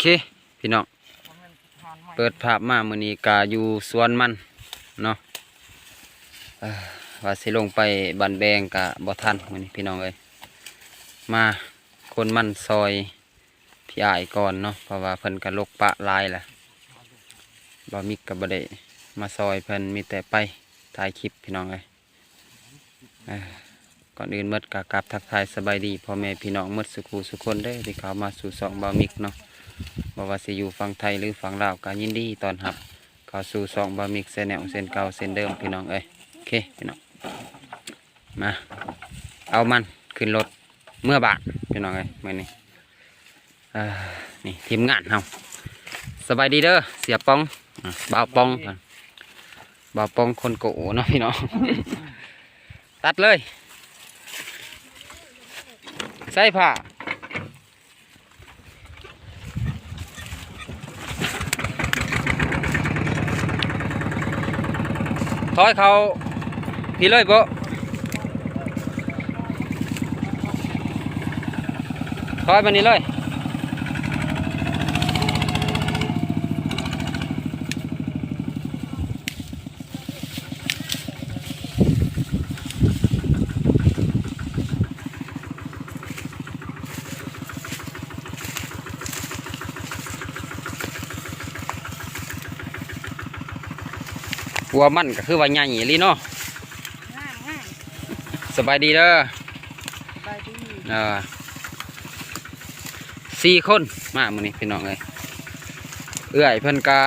เค พี่น้อง เปิดภาพมามือนี้กาอยู่สวนมันเนาะว่าสิลงไปบันแบงกะบ่ทันมือนี้พี่น้องเอ้ยมาคนมันซอยพี่อายก่อนเนาะเพราะว่าเพิ่นก็ลกปะลายแหละบ่มิกก็บ่ได้มาซอยเพิ่นมีแต่ไปถ่ายคลิปพี่น้องเอ้ยก่อนอื่นหมดกะกราบทักทายสบายดีพ่อแม่พี่น้องหมดสุขูสุคนเด้ที่เขามาสู่สองบ่มิกเนาะ บ่ว่าสิอยู่ฝั่งไทยหรือฝั่งลาวก็ยินดีตอนรับเข้าสู่ซองบะมิกเซนแนวเซนเก่าเซนเดิมพี่น้องเอ้ยโอเคพี่น้องมาเอามันขึ้นรถเมื่อบาทพี่น้องเอ้ยมื้อนี้เอ่อนี่ทีมงานเฮาสบายดีเด้อเสียป้องอะบ่าวป้องก่อนบ่าวป้องคนโกเนาะพี่น้องตัดเลยใส่ผ้า ถอยเขาพี่เลยบ่ถอยมานี่เลย หัวมันก็คือว่าใหญ่อีหลีเนาะง่ายง่ายสบายดีเด้อสบายดีเออสี่คนมามื้อนี้พี่น้องเอ้ยเอื้อยเพิ่นก็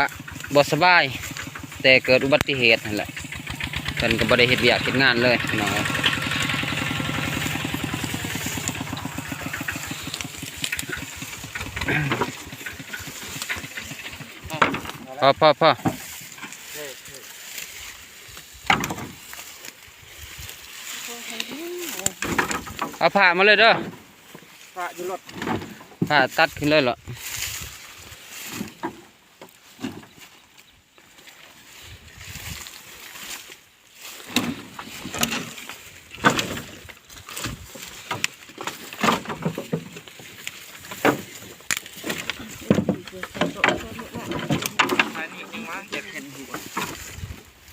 บ่สบาย แต่เกิดอุบัติเหตุนั่นแหละเพิ่นก็บ่ได้เฮ็ดเวียกเฮ็ดงานเลยพี่น้องเอ้ยพอพอพอ เอาผ้ามาเลยเด้อพระอยู่รถผ้าตัดขึ้นเลยเหรออันนี้จริงวะเจ็บเห็นหัว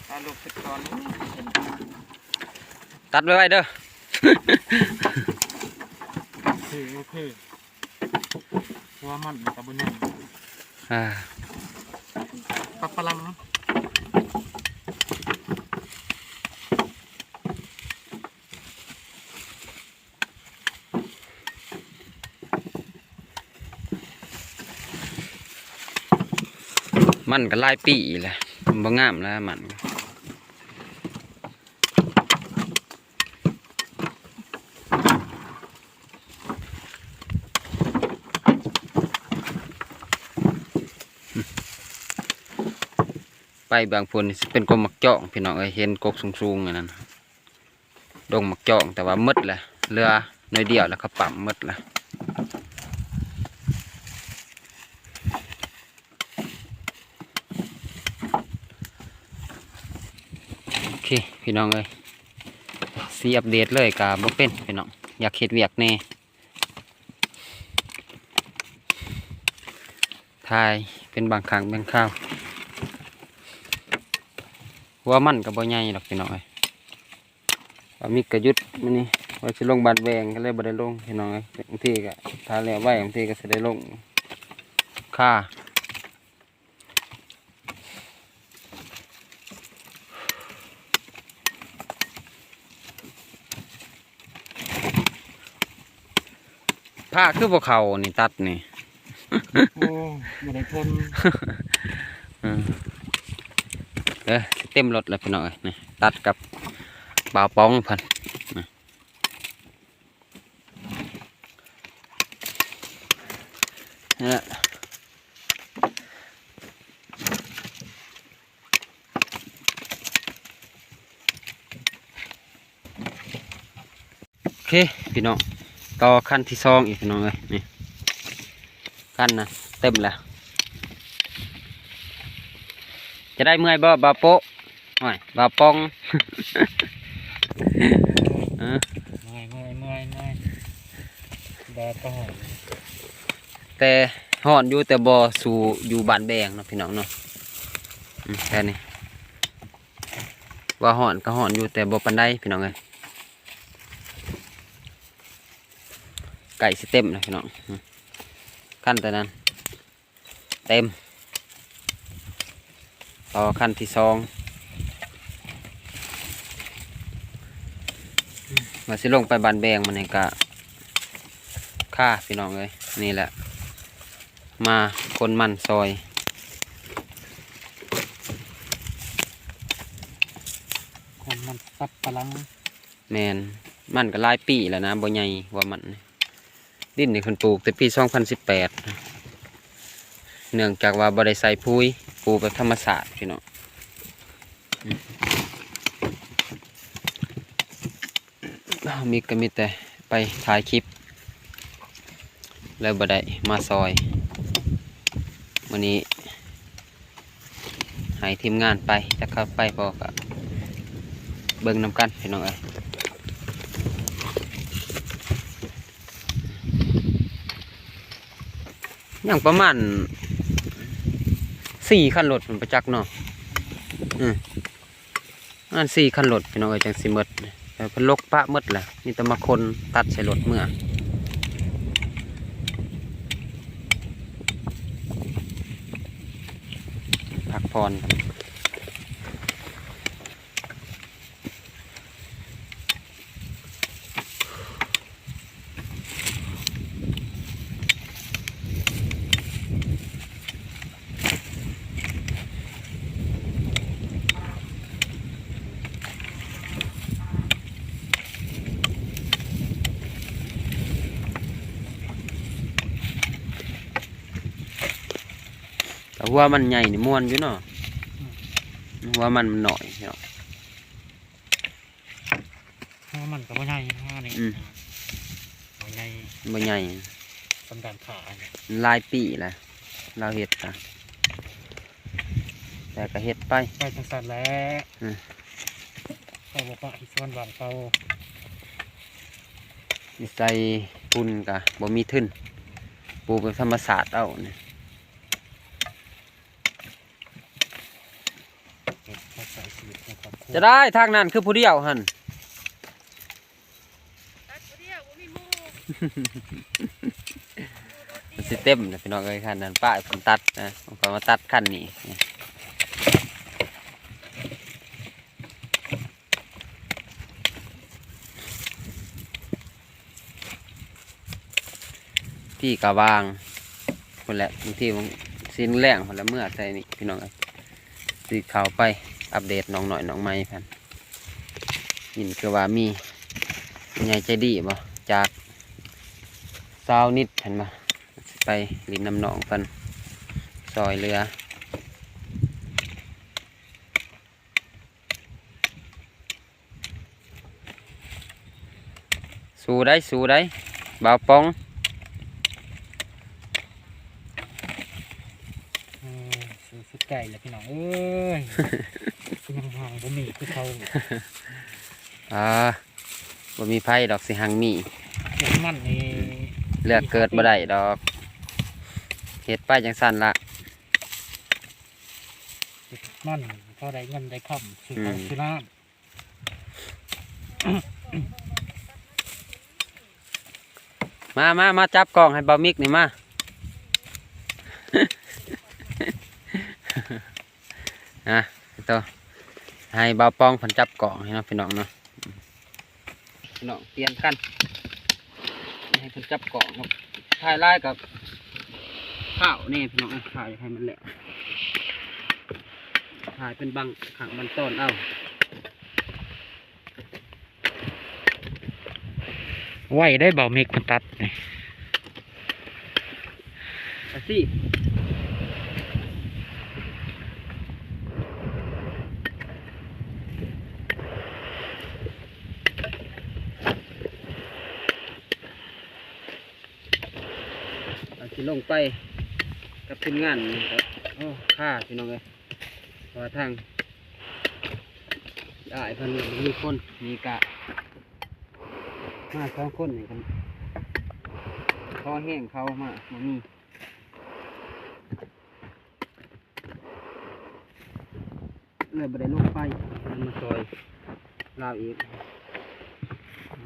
ตาลูกติดตอนนี้เห็นตัดไว้ไว้เด้อ คือโอเคว่ามันกับบุญยังอ่าปักปลังเนาะมันก็หลายปีแหละมันบ่งามแล้วมัน ไปบางพนสิเป็นกบมักจองพี่น้องเอ้ยเห็นกกสูงๆอันนั้นดงมักจองแต่ว่ามืดแหละเรือน้อยเดียวแล้วเขาปั๊มมืดแหละโอเคพี่น้องเอ้ยสีอัปเดตเลยกาบ่เป็นพี่น้องอยากเฮ็ดเวียกแน่ทายเป็นบางครั้งบางคราว หัวมันกับบ่ใหญ่หรอกพี่น้องเอ้ยว่ามีกระยุดมันนี่ว่าสิลงบาดแวงก็เลยบ่ได้ลงพี่น้องเอ้ยบางทีก็ทาแล้วไว้บางทีก็สิได้ลงค่าผ้าคือพวกเขานี่ตัดนี่โอ้ไม่ได้ทนอืมเออสิ เต็มรถเลยพี่น้องเอ้ยนี่ตัดกับบ่าป้องพันนี่แหละโอเคพี่น้องต่อขั้นที่สองอีกพี่น้องเอ้ยนี่ขั้นนะเต็มแล้วจะได้เมื่อยบ่บาโปะ หน่อยบาปองเออเมื่อยเมื่อยเมื่อยเมื่อยแดดก็หอมแต่ห่อนอยู่แต่บ่สู่อยู่บ้านแบงเนาะพี่น้องเนาะอืมแค่นี้ว่าห่อนก็ห่อนอยู่แต่บ่ปานใดพี่น้องเอ้ยไก่สิเต็มนะพี่น้องอืมขั้นแต่นั้น เต็ม ต่อขั้นที่สอง มาสิลงไปบานแบงมันนี่กะค่าพี่น้องเลยนี่แหละ มาคนมันซอยคนมันซับพลังแมนมันก็หลายปีแล้วนะบ่ใหญ่ว่ามันนี่ดินนี่คนปลูกแต่ปี2018เนื่องจากว่าบ่ได้ใส่ปุ๋ยปลูกแบบธรรมศาสตร์พี่น้องอื มอ้าวมีก็มีแต่ไปถ่ายคลิป แล้วบ่ได้มาซอยวันนี้ให้ทีมงานไปจะเข้าไปพอก็เบิ่งนำกันพี่น้องเอ้ยอยังประมาณสี่คันรถมันประจักษ์เนาะอืมประมาณสี่คันรถพี่น้องเอ้ยจังสิหมด พิ่นลกปะมดแหละนี่ตะมาคนตัดใส่รถเมื่อพักผ่อนครั ว่ามันใหญ่นี่ม่วนอยู่เนาะว่ามันมันหน่อยเนาะหัวมันก็บ่ใหญ่หัวนี่อืมบ่ใหญ่บ่ใหญ่สำดานขาเนี่ยหลายปีแหละเราเฮ็ดอะแต่ก็เฮ็ดไปไปจังสันแหล้วอืมเขาบอกว่าที่ส่วนบานเขานิสัยปุ่นกะบ่มีทึนปลูกเป็นธรรมศาสตร์เอาเนี่ย เขาใส่ชีวิตในครอบครัว จะได้ทางนั้นคือผู้เดียวหันมันสิเต็มนะพี่น้องเอ้ยคันนั้นป้าผมตัดนะผมก็มาตัดคันนี้พี่กะวางคนแหละบางทีมันสิ้นแรงคนละเมื่อใส่นี่พี่น้องเอ้ยสีขาวไป อัปเดตน้องหน่อยน้องไม้พันยินคือว่ามีใหญ่ใจดีบ่จากซาวนิดเห็นบ่ไปลินน้ำหนองกันซอยเรือสู้ได้สู้ได้บ่าวปองเออซื้อสุดไก่แหละพี่น้องเอ้ยยังห่างบ่มี คือเขาอ่าบ่มีไผดอกสิหังมีเก็บมันนี่เลือกเกิดบ่ได้ดอกเฮ็ดไปจังสั่นละเก็บมันพอได้เงินได้คำซื้อของอืมซื้อน้มามามาจับกล้องให้บ่าวมิกนี่มาอะตัว ให้บ่าวปองเพิ่นจับกล้องให้เนาะพี่น้องเนาะพี่น้องเตรียมกันให้เพิ่นจับกล้องครับถ่ายไล่กับข้าวนี่พี่น้องเอ้ยถ่ายให้มันแหละถ่ายเป็นบังขังบันต้นเอาำไหวได้เบาเมกมันตัดนี่ไปสิ สิลงไปกับทีมงานครับโอ้ข้าพี่น้องเลยว่าทางได้พันมีคนมีกะมาสองคนนี่กันคอแห้งเขามามามีเลยบริโลกไปมันมาซอยลาวอีก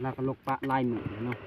ลาวก็ลกปะลายหนึ่งเนาะ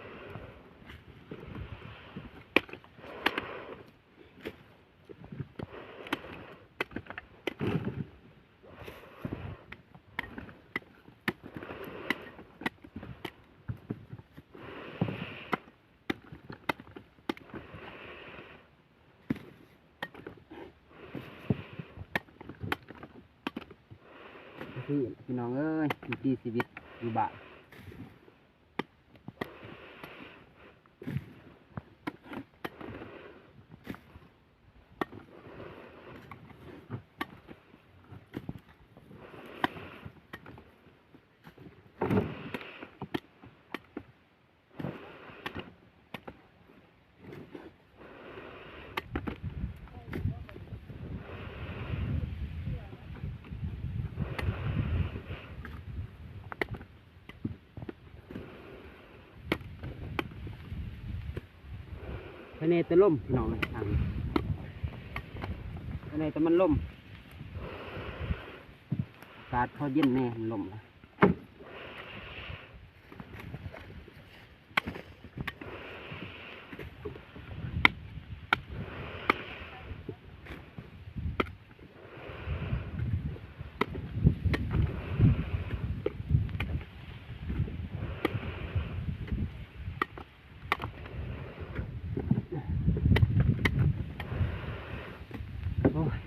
ภายในแต่ล่มพี่น้องเลยทางนี้ภายในต่มันล่มอากาศเขาเย็นแน่มันล่มอ้ย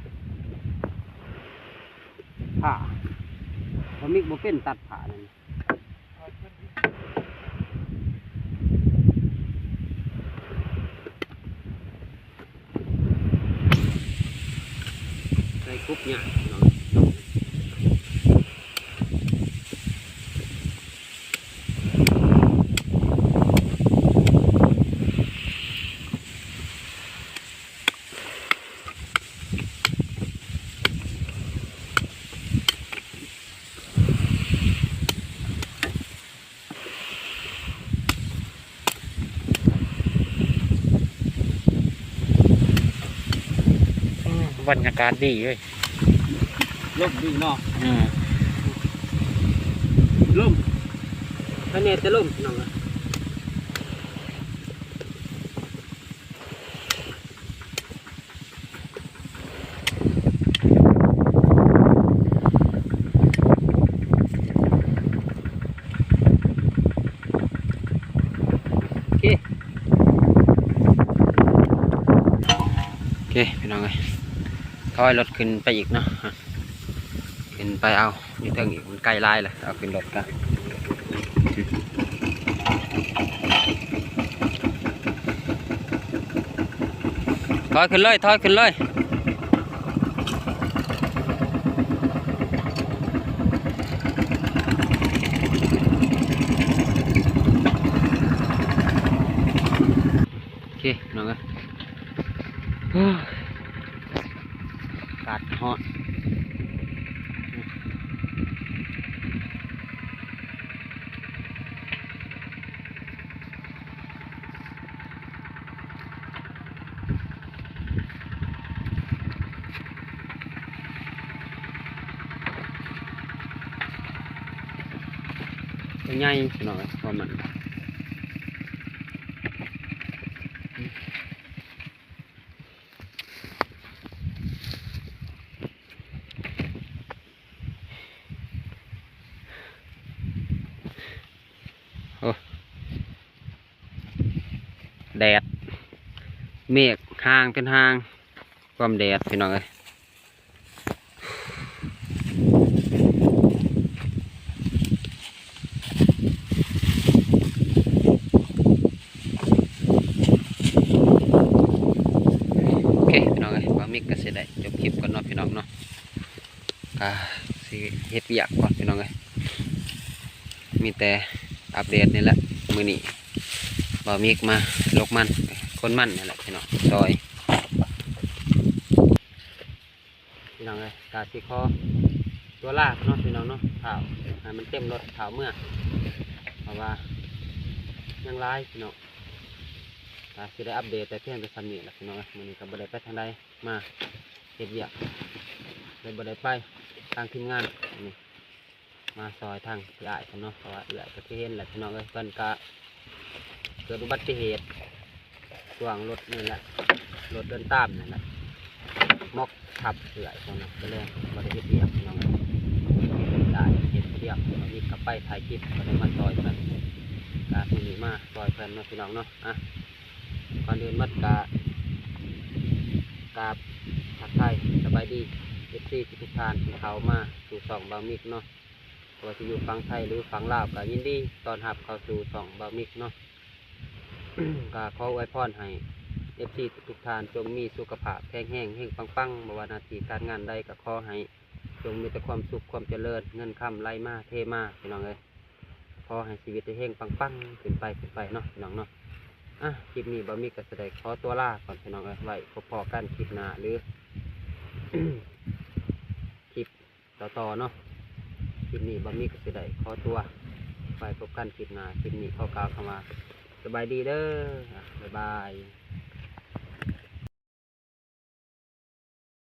ผ่าผมมิกบ่เป็นตัดผ่านั่นใส่คุบเนี่ย บรรยากาศดีเลยล่มดีเนาะอืมล่มภายในแต่ล่มพี่น้องเอ้ยโอเค โอเค พี่น้องเอ้ยถ อยรถขึ้นไปอีกเนาะขึ้นไปเอาอยู่เทิงอีกมันใกล้ไล่เลยเอาขึ้นรถกันถอยขึ้นเลยถอยขึ้นเลยโอเคพี่น้องเอ้ย เฮ้ยอากาศฮอต เป็นไงหน่อยว่ามันแดด เมฆห่างเป็นห่าง ความแดดพี่น้องเอ้ยโอเคพี่น้องเอ้ยว่ามิกก็เสร็จได้จบคลิปก่อนเนาะพี่น้องเนาะ อ่าสิเฮ็ดเวียกก่อนพี่น้องเอ้ยมีแต่อัปเดตนี่แหละมือนี้บ่มีกมาลกมันคนมันนี่แหละพี่น้องซอยพี่น้องเลยกาสิคอตัวลากเนาะพี่น้องเนาะข่าวให้มันเต็มรถข่าวเมื่อเพราะว่ายังร้ายพี่น้องกาสิได้อัปเดตแต่เพียงแต่ซ้ำนี่แหละพี่น้องเอ้ยมือนี้ก็บ่ได้ไปทางใดมาเฮ็ดเวียกเลยบ่ได้ไป ทางทีมงานนี่มาซอยทางพี่อ้ายเพิ่นนาะเพราะว่าเอื้อยก็ที่เห็นแหละพี่น้องเอ้ยเพิ่นก็เกิดอุบัติเหตุช่วงรถนี่แหละรถเดินตามนั่นแหละมอกทับเอื้อยคนนั้นก็เลยบ่ได้เฮ็ดเรียกพี่น้องเอ้ยได้เฮ็ดเรียกวันนี้ก็ไปถ่ายคลิปก็ได้มาซอยเพิ่นกามื้อนี้มาซอยเพิ่นเนาะพี่น้องเนาะอะก่อนอื่นมัดกะกาบทักทายสบายดี เอฟซีทุกท่านที่เขามาสู่สองบามิกเนาะว่าจะอยู่ฝั่งไทยหรือฝั่งลาวก็ยินดีตอนรับเข้าสู่สองบามิกเนาะ ก็ขอไว้พรให้เอฟซีทุกท่านจงมีสุขภาพแข็งแรงเฮงปังปังๆบ่ว่าหนาทีการงานใดก็ขอให้จงมีแต่ความสุขความเจริญเงินคำไหลมาเทมาพี่น้องเลยขอให้ชีวิตได้เฮงปังปังๆขึ้นไปขึ้นไปเนาะพี่น้องเนาะอะคลิปนี้บามิกก็แสดงขอตัวลาก่อนพี่น้องเลยไว้พบพอกันคลิปหน้าหรือ คลิปต่อๆเนาะคลิปนี้บะมีก็สิได้ขอตัวไปพบกันคลิปหน้าคลิปนี้ขอกล่าวคำว่าสบายดีเด้อบ๊ายบาย